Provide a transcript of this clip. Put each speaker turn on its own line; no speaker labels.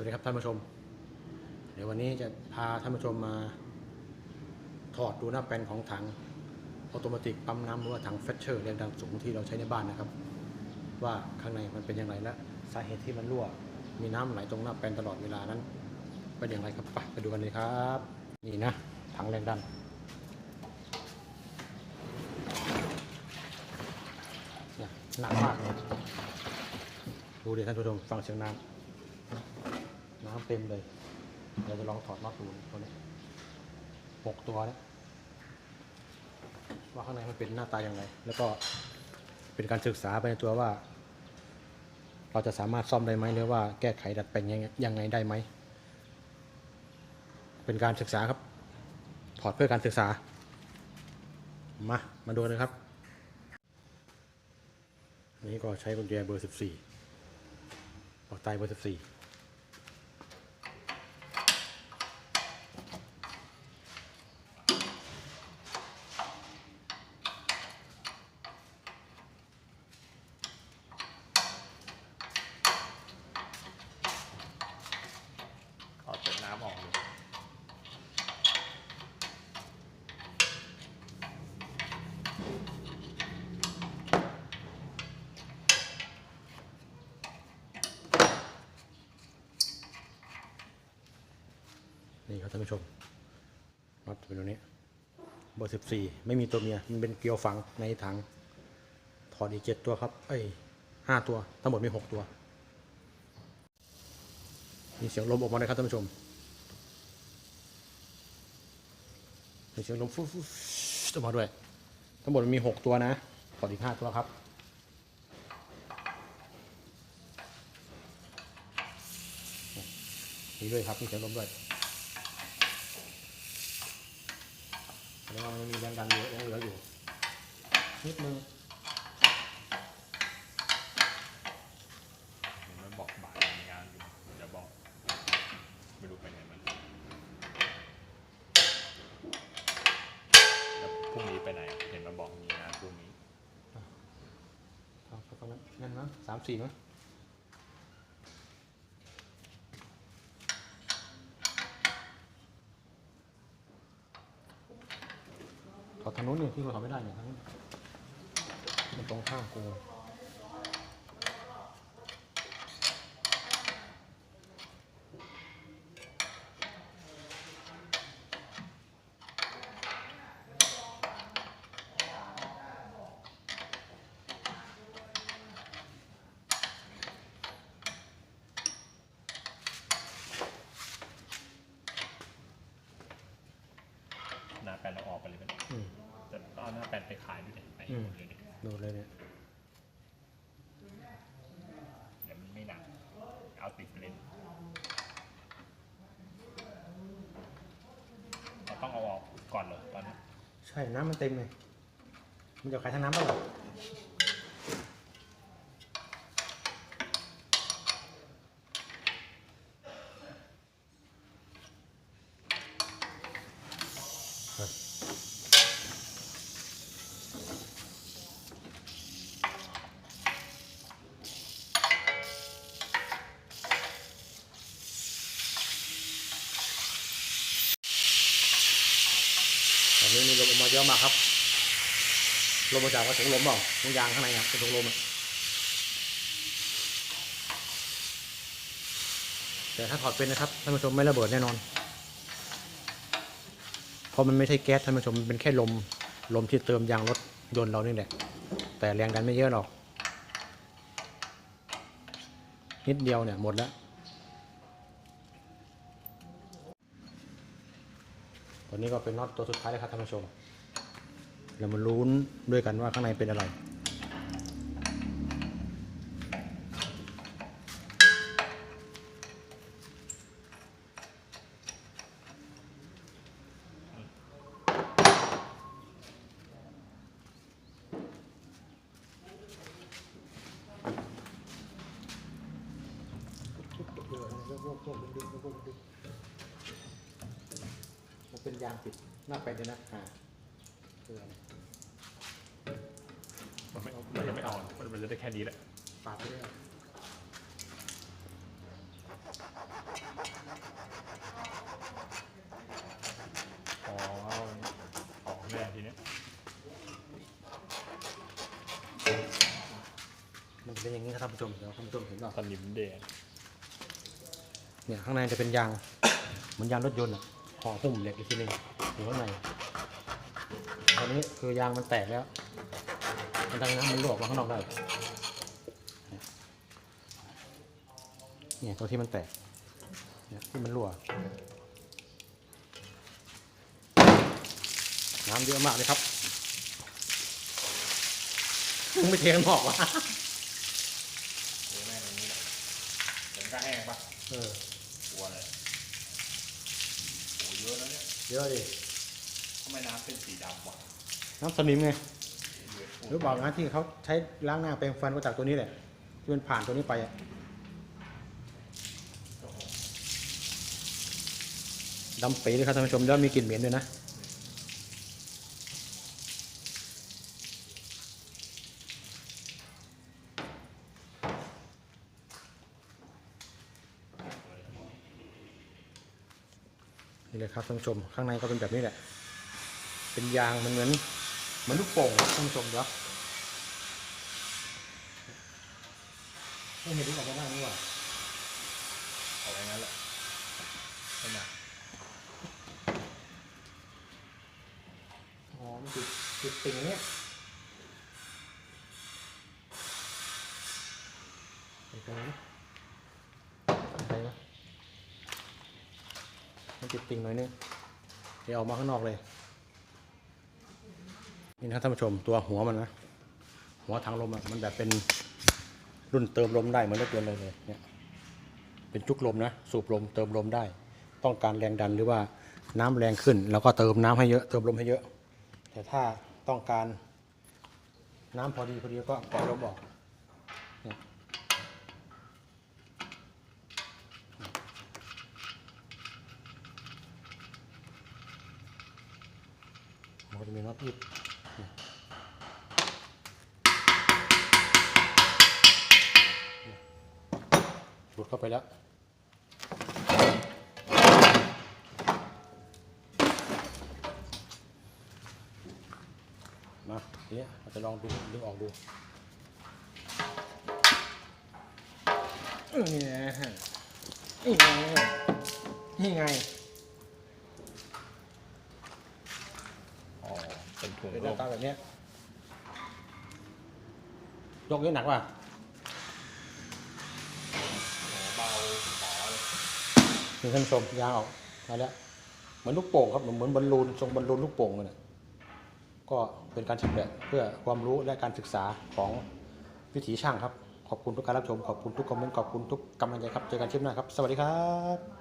วัสดีครับท่านผู้ชม เดี๋ยววันนี้จะพาท่านผู้ชมมา ถอดดูหน้าแปลนของถังออโตเมติกปั๊มน้ำหรือว่าถังเฟชเชอร์แรงดันสูงที่เราใช้ในบ้านนะครับ ว่าข้างในมันเป็นอย่างไรและสาเหตุที่มันรั่ว มีน้ำไหลตรงหน้าแปลนตลอดเวลานั้นเป็นอย่างไรครับไปไปดูกันเลยครับ นี่นะถังแรงดันหนักมากเลยดูดิท่านผู้ชมฟังเสียงน้ำ น้ำเต็มเลย เดี๋ยวจะลองถอดน็อตดูตัวนี้หกตัวนี่ยว่าข้างในมันเป็นหน้าตาอย่างไร แล้วก็เป็นการศึกษาไปในตัวว่า เราจะสามารถซ่อมได้ไหมหรือว่าแก้ไขดัดแปลงยังไงได้ไหม เป็นการศึกษาครับ ถอดเพื่อการศึกษา มา มาดูเลยครับอันนี้ก็ใช้กุญแจเบอร์ 14ปากใต้เบอร์ 14
ขอเปิดน้ำออกอยู่
นี่ครับท่านผู้ชมน็อตเป็นตัวนี้เบอร์14ไม่มีตัวเมีย มันเป็นเกลียวฝังในถัง ถอดอีก7ตัวครับ เอ้ย5ตัว ทั้งหมดมี6ตัว มีเสียงลมออกมาเลยครับท่านผู้ชม มีเสียงลมฟุ๊บฟุ๊บออกมาด้วย ทั้งหมดมันมี6ตัวนะ ถอดอีก5ตัวครับมีด้วยครับ มีเสียงลมด้วย แล้วามันมีแรงดันเยอะยังเหลืออยู่นิดนึง
เห็นมันบอกบ่ายมีงานอยู่เดี๋ยวบอก ไม่รู้ไปไหนมันแล้วพรุ่งนี้ไปไหน เห็นมันบอกมีงานพรุ่งนี้
เอาไปตรงนั้นนั่นมั้งสามสี่มั้งถอดทางนู้นเนี่ยที่เราทำไม่ได้เนี่ยทางนู้นมันตรงข้ามกู
แปดเราออกไปเลยเป็น
อืม
แต่ตองเอาหน้าแปลนไปขายด้วยดิไป
อืม
หมดเลยดิ
ดูเลยเนี่ย
เดี๋ยวมันไม่หนักเอาติดเลนเราต้องเอาออกก่อนเหรอตอนนี้
ใช่น้ำมันเต็มเลยมันจะขายทางน้ำเปล่าตอนนี้มีลมออกมาเยอะมาก ครับ ลมมาจากกระถุงลมเปล่าถุงยางข้างในอะกระถุงลมอะแต่ถ้าถอดเป็นนะครับท่านผู้ชมไม่ระเบิดแน่นอน เพราะมันไม่ใช่แก๊สท่านผู้ชมมันเป็นแค่ลมลมที่เติมยางรถยนต์เรานี่แหละ แต่แรงดันไม่เยอะหรอก นิดเดียวเนี่ยหมดแล้วตัวนี้ก็เป็นน็อตตัวสุดท้ายแล้วครับท่านผู้ชม เรามาลุ้นด้วยกันว่าข้างในเป็นอะไร มันเป็นยางติดหน้าไปเลยนะอ่าคืออะ
มันไม่มันยังไม่อ่อนมันจะได้แค่นี้แหละ
ปาไปด้วยอ๋
อออกแน่ทีเนี้
ยมันเป็นอย่างนี้ครับท่านผู้ชมเดี๋ยวท่านผู้ชมเห็นหรา
สนิมแดง
เนี่ยข้างในจะเป็นยางเหมือนยางรถยนต์อะห่อหุ้มเหล็กอีกทีนึงอยู่ข้างในตอนนี้คือยางมันแตกแล้ว ดังน้ำมันรั่วออกมาข้างนอกได้เนี่ยตัวที่มันแตกเนี่ยที่มันรั่ว น้ำเยอะมากเลยครับมึงไม่เทข้างนอกวะ
หรือแม่งอย่างนี้แหละเดี๋ยวมันก็แห้งปะ
เออ
กลัวเลยโอ้เยอะแล้วเนี่ย
เยอะดิ
ทำไมน้ำเป็นสีดำวะ
น้ำสนิมไง
เยอะ
หรือบอกนะที่เขาใช้ล้างหน้าแปรงฟันก็จากตัวนี้แหละที่มันผ่านตัวนี้ไปอะดำปีเลยครับท่านผู้ชมแล้วมีกลิ่นเหม็นด้วยนะนี่เลยครับท่านผู้ชมข้างในก็เป็นแบบนี้แหละ เป็นยางมันเหมือน มือนลูกโป่งอะท่านผู้ชมเดี๋ยวไม่เห็นที่ออกมาบ้างนี่หว่า
เอาไว้งั้นแหละไม่หนัก
อ๋อมันติดติดติ่งอันเนี้ยไปตรงนี้ไปไหมมันติดติ่งหน่อยนึงเดี๋ยวออกมาข้างนอกเลย นี่นะครับท่านผู้ชมตัวหัวมันนะหัวถังลมอะมันแบบเป็นรุ่นเติมลมได้เหมือนรถยนต์เลยเลยเนี่ยเป็นจุกลมนะสูบลมเติมลมได้ ต้องการแรงดันหรือว่าน้ำแรงขึ้น แล้วก็เติมน้ำให้เยอะเติมลมให้เยอะ แต่ถ้าต้องการน้ำพอดีพอดีก็ปล่อยลมออกเนี่ยมันจะมีน็อตยึด บุดเข้าไปแล้วมาทีนี้เราจะลองดูดึงออกดูนี่ไงนี่ไงนี่ไง
อ๋อเป็น ถุง
เป็นห
ล
น้ามตาแบบเนี้ยยกนี้หนักป่ะ
อ๋อเบาป๋อเลย
นี่ท่านผู้ชมยางออกมาแล้วเหมือนลูกโป่งครับเหมือนเหมือนบอลลูนทรงบอลลูนลูกโป่งเลยนะก็เป็นการชำแหละเพื่อความรู้และการศึกษาของวิถีช่างครับ ขอบคุณทุกการรับชม ขอบคุณทุกคอมเมนต์ขอบคุณทุกกำลังใจครับเจอกันคลิปหน้าครับ สวัสดีครับ